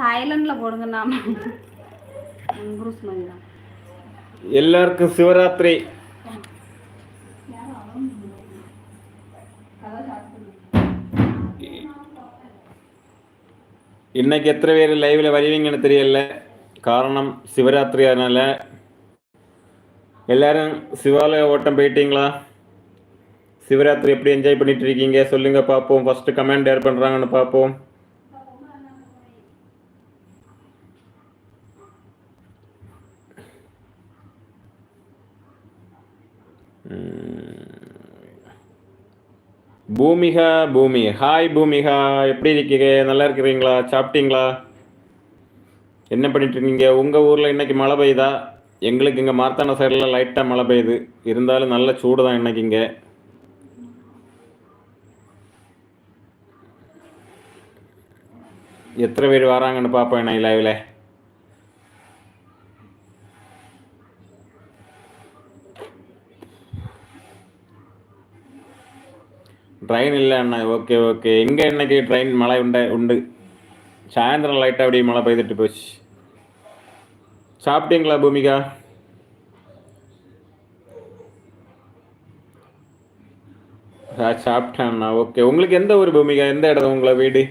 சைலண்ட்ல போடுங்க நாம எல்லாருக்கும் சிவராத்திரி. இன்னைக்கு எத்தனை பேர் லைவ்ல வருவீங்கன்னு தெரியல. காரணம் சிவராத்திரி அதனால எல்லாரும் சிவாலய ஓட்டம் போயிட்டீங்களா? சிவராத்திரி எப்படி என்ஜாய் பண்ணிட்டு இருக்கீங்க? சொல்லுங்க பார்ப்போம். ஃபர்ஸ்ட் கமெண்ட் ஏர் பண்றாங்கன்னு பார்ப்போம். பூமிகா பூமி. ஹாய் பூமிகா. எப்படி இருக்கீங்க? நல்லா இருக்கிறீங்களா? சாப்பிட்டீங்களா? என்ன பண்ணிட்டு இருக்கீங்க? உங்கள் ஊரில் இன்றைக்கி மழை பெய்யுதா? எங்களுக்கு இங்கே மார்த்தான சைடில் லைட்டாக மழை பெய்யுது. இருந்தாலும் நல்ல சூடு தான் இன்னைக்கு இங்கே. எத்தனை பேர் வராங்கன்னு பார்ப்போம் நான் லைவில் ட்ரெயின் இல்லை அண்ணா. ஓகே ஓகே எங்கே இன்னைக்கு ட்ரெயின் மழை உண்டு உண்டு? சாயந்தரம் லைட்டாக அப்படியே மழை பெய்துட்டு போச்சு. சாப்பிட்டீங்களா பூமிகா? ஆ ஓகே உங்களுக்கு எந்த ஊர் பூமிகா? எந்த இடம் உங்களை வீடு?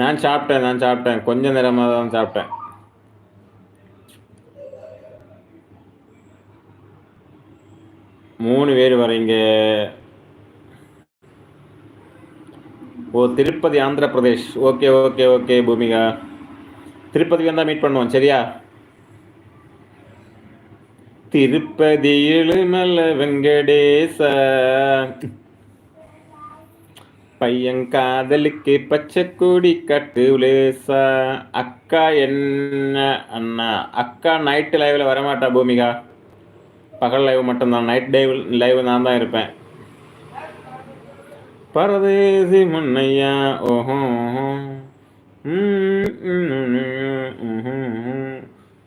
நான் சாப்பிட்டேன் நான் சாப்பிட்டேன். கொஞ்ச நேரமாக தான் சாப்பிட்டேன். மூணு பேர் வரீங்க. ஓ Tirupati Andhra Pradesh okay okay okay Bhoomika. Tirupati வந்தால் மீட் பண்ணுவோம் சரியா? திருப்பதி எழுமல வெங்கடேச. பையன் காதலுக்கு பச்சை கொடி கட்டு லேசா. அக்கா என்ன? அண்ணா அக்கா நைட்டு லைவில் வரமாட்டா பூமிகா. பகல் லைவ் மட்டும்தான். நைட் லைவ் லைவ் நான் தான் இருப்பேன். பரதேசி முன்னையா ஓஹோ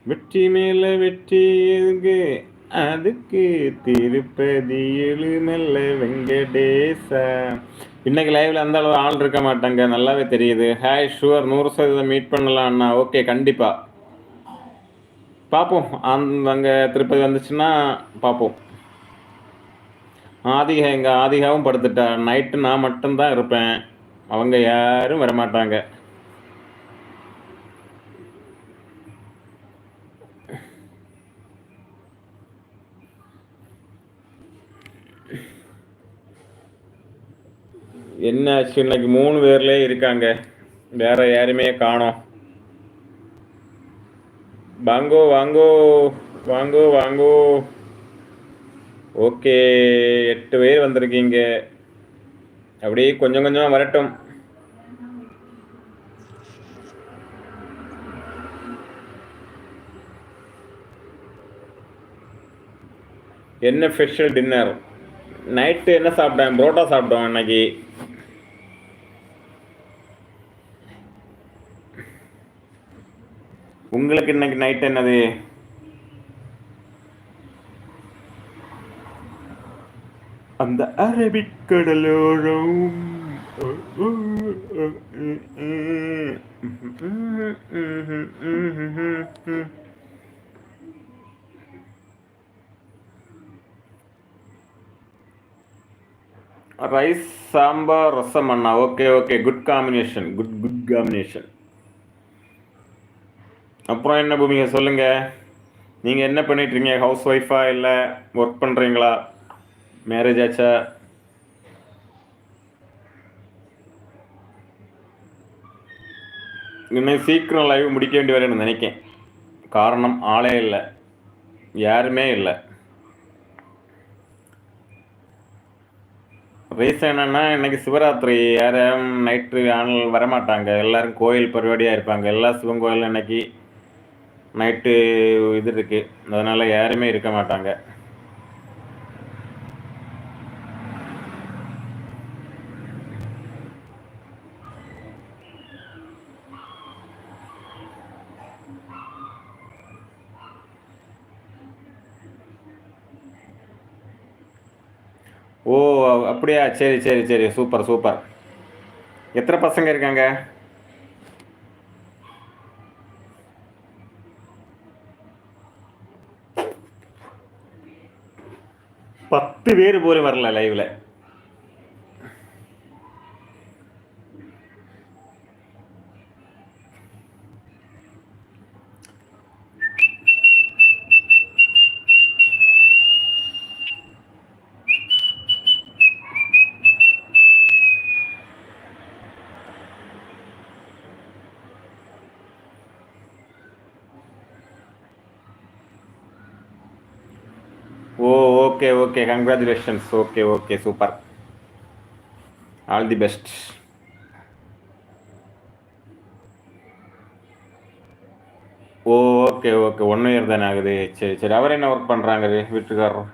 வெற்றி மேல வெற்றி எதுக்கு அதுக்கு திருப்பதி எழுமல்ல வெங்கடேசா. இன்னைக்கு லைவ்ல அந்த அளவு ஆள் இருக்க மாட்டாங்க. நல்லாவே தெரியுது. ஹாய் ஷுவர் நூறு சதவீதம் மீட் பண்ணலாம் அண்ணா ஓகே கண்டிப்பா. பார்ப்போம் அந்த அங்கே திருப்பதி வந்துச்சுன்னா பார்ப்போம் ஆதிகா எங்கள் ஆதிகாவும் படுத்துட்டா. நைட்டு நான் மட்டும்தான் இருப்பேன். அவங்க யாரும் வரமாட்டாங்க. என்ன ஆச்சு? இன்னைக்கு மூணு பேர்லேயே இருக்காங்க. வேற யாருமே காணோம். வாங்கோ வாங்கோ வாங்கோ வாங்கோ. ஓகே எட்டு பேர் வந்திருக்கீங்க. அப்படியே கொஞ்சம் கொஞ்சமாக வரட்டும். என்ன ஸ்பெஷல் டின்னர் நைட்டு என்ன சாப்பிட்டேன்? புரோட்டா சாப்பிட்டோம் அன்னைக்கு. உங்களுக்கு இன்னைக்கு நைட் என்னது? அந்த அரபிக் கடலோரம். ரைஸ் சாம்பார் ரசம் அண்ணா. Okay okay good combination good good combination அப்புறம் என்ன பூமிங்க சொல்லுங்க. நீங்கள் என்ன பண்ணிட்டுருங்க ஹவுஸ் ஒய்ஃபா இல்லை ஒர்க் பண்ணுறீங்களா மேரேஜ் ஆச்சா? இன்னும் சீக்கிரம் லைவ் முடிக்க வேண்டி வரேன்னு நினைக்கேன். காரணம் ஆளே இல்லை. யாருமே இல்லை. ரீசன் என்னென்னா இன்றைக்கி சிவராத்திரி. யாரும் நைட்டு ஆள் வரமாட்டாங்க. எல்லோரும் கோயில் பருவடியாக இருப்பாங்க. எல்லா சிவன் கோயிலும் இன்றைக்கி நைட்டு இது இருக்கு. அதனால யாருமே இருக்க மாட்டாங்க. ஓ அப்படியா? சரி சரி சரி. Super super. எத்தனை பசங்க இருக்காங்க? வேறு போரும் வரல லைவ்ல ஓ okay okay congratulations okay okay super all the best oh okay okay one year தானே ஆகுது. சரி சரி அவர் என்ன ஒர்க் பண்ணுறாங்க வீட்டுக்காரர்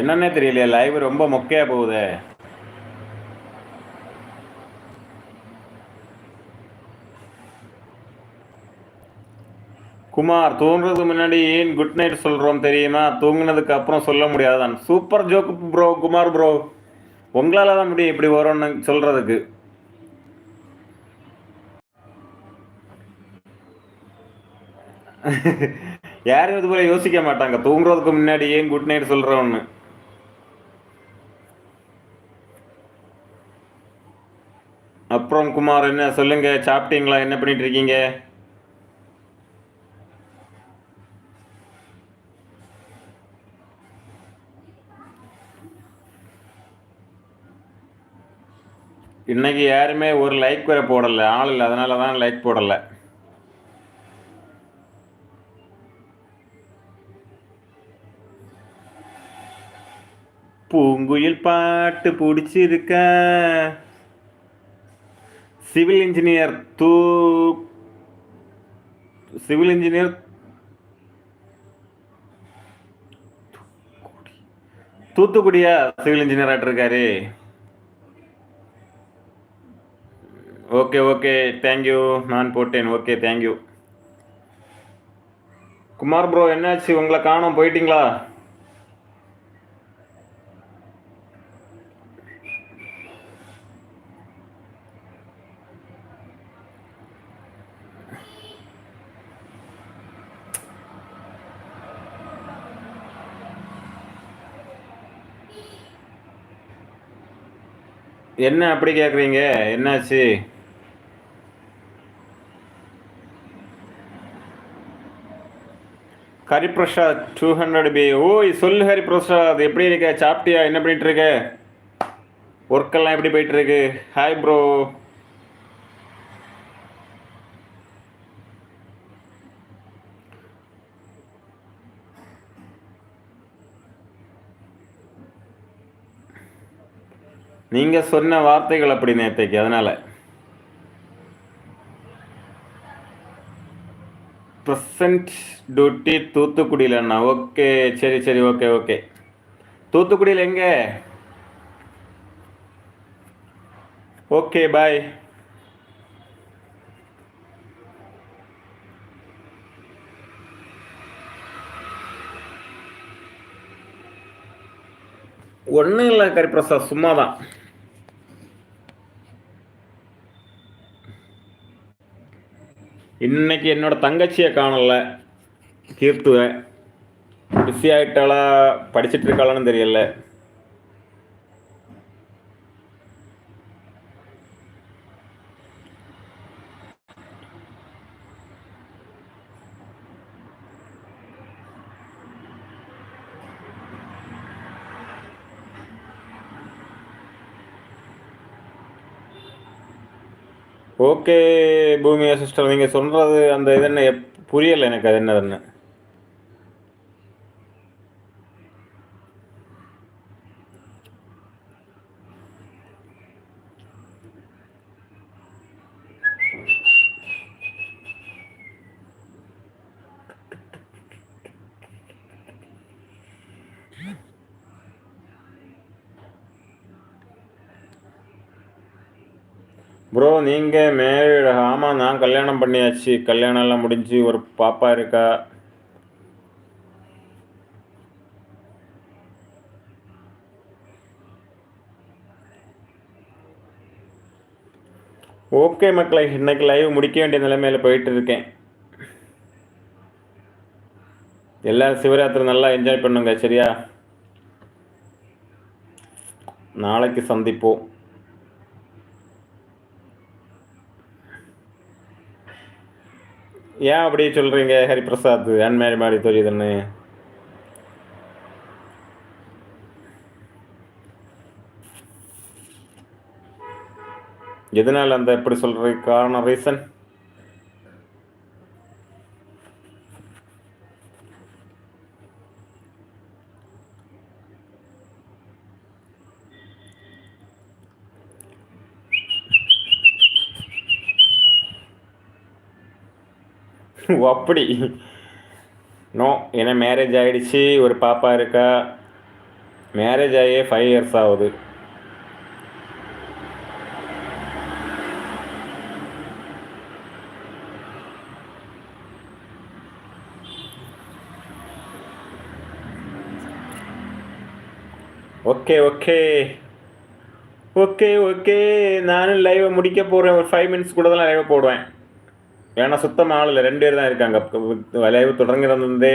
என்னன்னே தெரியலையே லைவ் ரொம்ப மொக்கையாக போகுதே. குமார் தூங்குறதுக்கு முன்னாடி ஏன் குட் நைட் சொல்கிறோம் தெரியுமா? தூங்குனதுக்கு அப்புறம் சொல்ல முடியாதான். Super joke bro Kumar bro உங்களால் தான் முடியும் இப்படி வரும்னு சொல்கிறதுக்கு யாரும் இது போல யோசிக்க மாட்டாங்க. தூங்குறதுக்கு முன்னாடி ஏன் குட் நைட் சொல்கிறோன்னு அப்புறம் குமார் என்ன சொல்லுங்க? சாப்பிட்டீங்களா? என்ன பண்ணிட்டு இருக்கீங்க இன்னைக்கு யாருமே ஒரு லைக் வேற போடல. ஆள் இல்லை. அதனால தான் லைக் போடல. பூங்குயில் பாட்டு பிடிச்சிருக்க. சிவில் இன்ஜினியர் தூ சிவில் இன்ஜினியர் தூத்துக்குடியா சிவில் இன்ஜினியர் ஆட்டு ஓகே ஓகே. தேங்க்யூ நான் போட்டேன். ஓகே தேங்க்யூ குமார் ப்ரோ என்னாச்சு? உங்களை காணோம். போயிட்டீங்களா? என்ன அப்படி கேட்குறீங்க என்னாச்சு? ஹரிபிரசாத் டூ ஹண்ட்ரட் பி ஓய் சொல்லு ஹரிபிரசாத் எப்படி இருக்க? சாப்பிட்டியா? என்ன பண்ணிட்டு இருக்க? ஒர்க்கெல்லாம் எப்படி போயிட்டு இருக்கு? ஹாய் ப்ரோ நீங்கள் சொன்ன வார்த்தைகள் அப்படி நேற்றைக்கு அதனால். ப்ரெசன்ட் டியூட்டி தூத்துக்குடியிலண்ணா ஓகே சரி சரி ஓகே ஓகே தூத்துக்குடியில் எங்கே? ஓகே பாய் ஒன்றும் இல்லை கரிப்பிரசாத் சும்மா தான் இன்னைக்கு என்னோட தங்கச்சியை காணல. கீர்த்துவை. பிஸி ஆகிட்டாளா படிச்சிட்டு இருக்காளான்னு தெரியல. ஓகே பூமியா சிஸ்டர் நீங்கள் சொல்கிறது அந்த இது என்ன புரியலை எனக்கு அது என்னதுன்னு. ப்ரோ நீங்கள் மேரீடு ஆமாம் நான் கல்யாணம் பண்ணியாச்சு. கல்யாணம் எல்லாம் முடிஞ்சு ஒரு பாப்பா இருக்கா? ஓகே மக்களை இன்னைக்கு லைவ் முடிக்க வேண்டிய நிலைமையில் போயிட்டு இருக்கேன். எல்லாரும் சிவராத்திரி நல்லா என்ஜாய் பண்ணுங்க சரியா? நாளைக்கு சந்திப்போம். ஏன் அப்படி சொல்கிறீங்க ஹரிபிரசாத்? அன்மேரி மாதிரி தெரியுதுன்னு. எதனால் அந்த எப்படி சொல்கிறதுக்கு காரணம் ரீசன் ஓ அப்படி? நோ ஏன்னா மேரேஜ் ஆகிடுச்சு ஒரு பாப்பா இருக்கா? மேரேஜ் ஆகியே ஃபைவ் இயர்ஸ் ஆகுது. ஓகே ஓகே ஓகே ஓகே நானும் லைவை முடிக்க போகிறேன் ஒரு ஃபைவ் மினிட்ஸ் கூட தான் லைவை போடுவேன். ஏன்னா சுத்தமாக ஆள் இல்லை. ரெண்டு பேர் தான் இருக்காங்க. லைவ் தொடங்கிறதே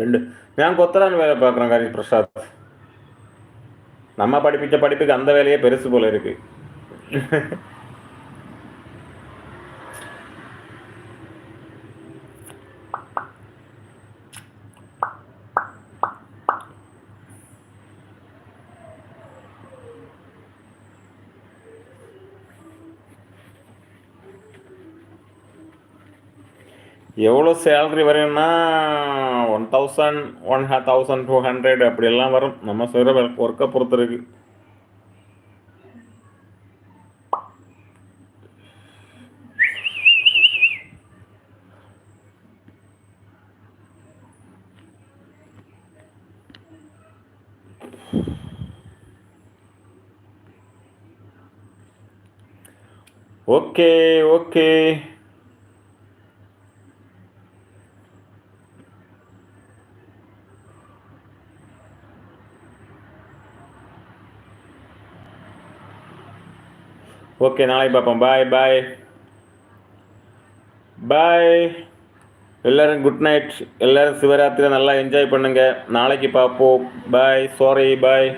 ரெண்டு. நான் கொத்தரான் வேலை பார்க்குறேன் காரி பிரசாத். நம்ம படிப்பிச்ச படிப்புக்கு அந்த வேலையே பெருசு போல இருக்குது எவ்வளோ சேலரி வரும்னா one thousand one thousand two hundred அப்படியெல்லாம் வரும். நம்ம செய்கிற ஒர்க்கை பொறுத்து இருக்கு. ஓகே ஓகே ஓகே நாளைக்கு பார்ப்போம். பாய் பாய் பாய் எல்லோரும் குட் நைட் எல்லோரும் சிவராத்திரி நல்லா என்ஜாய் பண்ணுங்கள் நாளைக்கு பார்ப்போம். பாய் சாரி பாய்